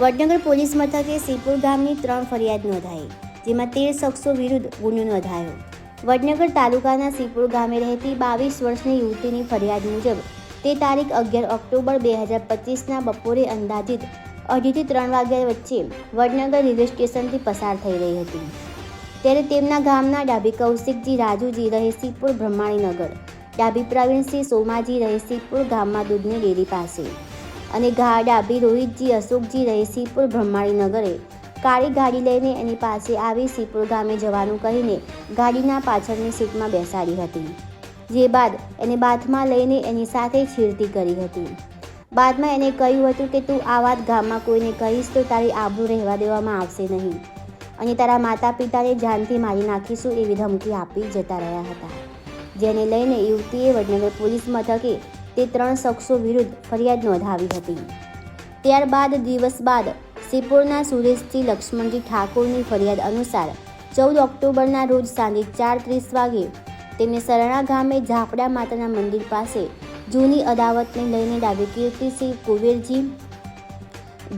Vadnagar police મથકે સિપુર ગામની ત્રણ ફરિયાદ નોંધાઈ, જેમાં તેર શખ્સો વિરુદ્ધ ગુનો નોંધાયો. વડનગર તાલુકાના સિપુર ગામે રહેતી બાવીસ વર્ષની યુવતીની ફરિયાદ મુજબ, તે તારીખ અગિયાર ઓક્ટોબર બે હજાર પચીસના બપોરે અંદાજિત અઢીથી ત્રણ વાગ્યા વચ્ચે વડનગર રેલવે સ્ટેશનથી પસાર થઈ રહી હતી. ત્યારે તેમના ગામના ડાબી કૌશિકજી રાજુજી રહે સિપુર બ્રહ્માણીનગર, ડાબી પ્રવીણસિંહ સોમાજી રહે સિપુર ગામમાં દૂધની ડેરી પાસે. અને ઘા ડાબી રોહિતજી અશોકજી રહે સીપુર બ્રહ્માણી નગરે કાળી ગાડી લઈને એની પાસે આવી સીપુર ગામે જવાનું કહીને ગાડીના પાછળની સીટમાં બેસાડી હતી. જે બાદ એને બાથમાં લઈને એની સાથે છેડતી કરી હતી. બાદમાં એને કહ્યું હતું કે, તું આ વાત ગામમાં કોઈને કહીશ તો તારી આબરૂ રહેવા દેવામાં આવશે નહીં. અને તારા માતા પિતાને જાનથી મારી નાખીશું એવી ધમકી આપી જતા રહ્યા હતા. જેને લઈને યુવતીએ વડનગર પોલીસ મથકે તે ત્રણ શખ્સો વિરુદ્ધ ફરિયાદ નોંધાવી હતી. ત્યારબાદ દિવસ બાદ સિપોરના સુરેશજી લક્ષ્મણજી ઠાકોરની ફરિયાદ અનુસાર ચૌદ ઓક્ટોબરના રોજ સાંજે ચાર ત્રીસ વાગે તેમને સરણા ગામે ઝાપડા માતાના મંદિર પાસે જૂની અદાવતને લઈને ડાબી કીર્તિસિંહ કુબેરજી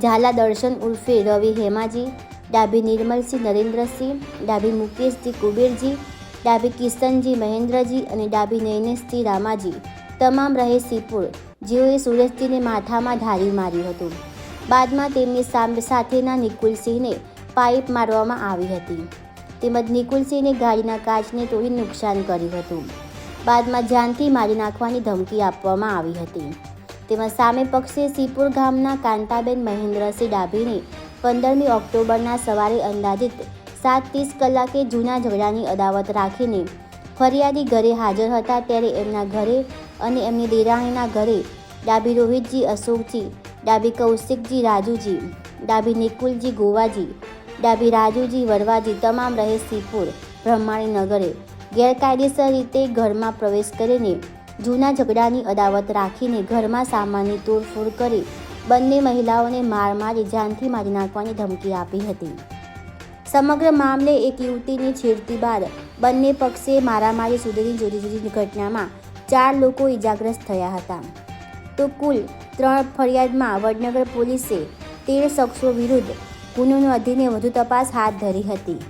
ઝાલા દર્શન ઉર્ફે રવિ હેમાજી, ડાબી નિર્મલસિંહ નરેન્દ્રસિંહ, ડાબી મુકેશજી કુબેરજી ડાબી કિશનજી મહેન્દ્રજી અને ડાબી નૈનેશજી રામાજી તમામ રહે સિપુર જેઓએ સુરેશજીને માથામાં ધારી માર્યું હતું. બાદમાં તેમની સામે સાથેના નિકુલસિંહને પાઇપ મારવામાં આવી હતી. તેમજ નિકુલસિંહને ગાડીના કાચને તોડી નુકસાન કર્યું હતું. બાદમાં જાનથી મારી નાખવાની ધમકી આપવામાં આવી હતી. તેમાં સામે પક્ષે સિપુર ગામના કાંતાબેન મહેન્દ્રસિંહ ડાભીને પંદરમી ઓક્ટોબરના સવારે અંદાજિત સાત ત્રીસ કલાકે જૂના ઝઘડાની અદાવત રાખીને ફરિયાદી ઘરે હાજર હતા ત્યારે એમના ઘરે અને એમની દેરાણીના ઘરે ડાબી રોહિતજી અશોકજી, ડાબી કૌશિકજી રાજુજી, ડાબી નિકુલજી ગોવાજી, ડાબી રાજુજી વરવાજી તમામ રહે સિપુર બ્રહ્માણી નગરે. ગેરકાયદેસર રીતે ઘરમાં પ્રવેશ કરીને જૂના ઝઘડાની અદાવત રાખીને ઘરમાં સામાનની તોડફોડ કરી બંને મહિલાઓને માર મારી જાનથી મારી નાખવાની ધમકી આપી હતી. સમગ્ર મામલે એક યુવતીની છેડતી બાદ બંને પક્ષે મારામારી સુધીની જુદી જુદી ઘટનામાં ચાર લોકો ઇજાગ્રસ્ત થયા હતા. તો કુલ ત્રણ ફરિયાદમાં વડનગર પોલીસે તેર શખ્સો વિરુદ્ધ ગુનો નોંધીને વધુ તપાસ હાથ ધરી હતી.